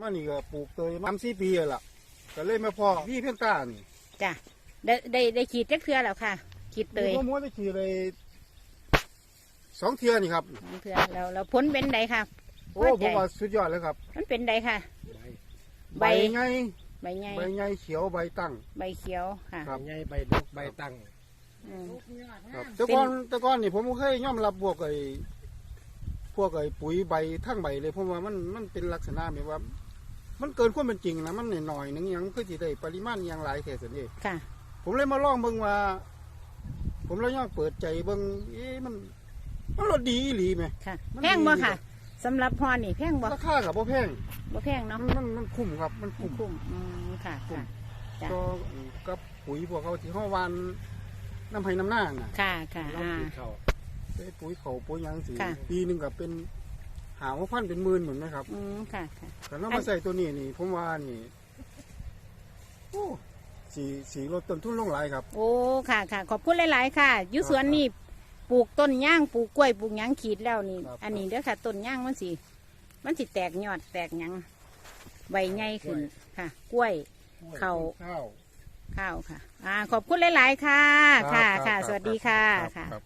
มานี่ก็ปลูกเตยมาสี่ปีแล้วล่ะก็เลยมาพอพี่เพียงตานี่จ้ะได้ได้ได้ขีดจักเทือแล้วค่ะ ขีดเตยผมม้วนได้ขี่เลยสองเทือนี่ครับสองเทือแล้วแล้วผลเป็นไดค่ะโอ้ว่าผใจมว่าสุดยอดเลยครับ มันเป็นไดค่ะ ใบใบไงใบใหญ่ใบไงเขียวใบตั้ง ใบเขียวค่ะครับใหญ่ใบดกใบตั้งอืมครับแต่ก่อนแต่ก่อนนี่ผมบ่เคยยอมรับพวกไอ้พวกไอ้ปุ๋ยใบทั้งใบเลยเพราะว่ามันมันเป็นลักษณะแบบว่า มันเกินความเป็นจริงนะมันหน่อยๆหนึงหยังเพื่อที่ได้ปริมาณอยังหลายแค่สันเองค่ะ ผมเลยมาลองเบิ่งว่า ผมเลยย่องเปิดใจเบิ่งเอ๊ะมันมันรสดีอีหลีไหม ค่ะมันแพงบ่ดีค่ะสำหรับพอนี่แพงบ่ราคากับบ่แพงบ่แพงเนาะมันมันมันคุ้มครับ มันคุ้มคุ้มอืมค่ะค่ะ จ้ะ ก็กับปุ๋ยพวกเขาที่ห้อวานน้ำไผ่น้ำหน้าน่ะค่ะค่ะลองอ่ากินเขาไอ้ปุ๋ยเขาปุ๋ยหยังสีค่ะ ปีหนึ่งกับเป็น หาว่าพันเป็นหมื่นเหมือนไหมครับอืมค่ะค่ะ แต่เรามาใส่ตัวนี้นี่ผมว่านี่โอ้สีสีลดต้นทุนลงหลายครับ โอ้ค่ะค่ะ ขอบคุณหลาย ๆ ค่ะอยุสวนนี่ปลูกต้นย่างปลูกกล้วยปลูกหยังขีดแล้วนี่ ครับ อันนี้เด้อค่ะต้นย่างมันสิมันสิแตกยอดแตกหยังใบใหญ่ขึ้นค่ะ กล้วย เขา ข้าว ข้าวค่ะ อ่า ขอบคุณหลาย ๆ ค่ะ ค่ะรับค่ะรับสวัสดีค่ะรับค่ะ ครับ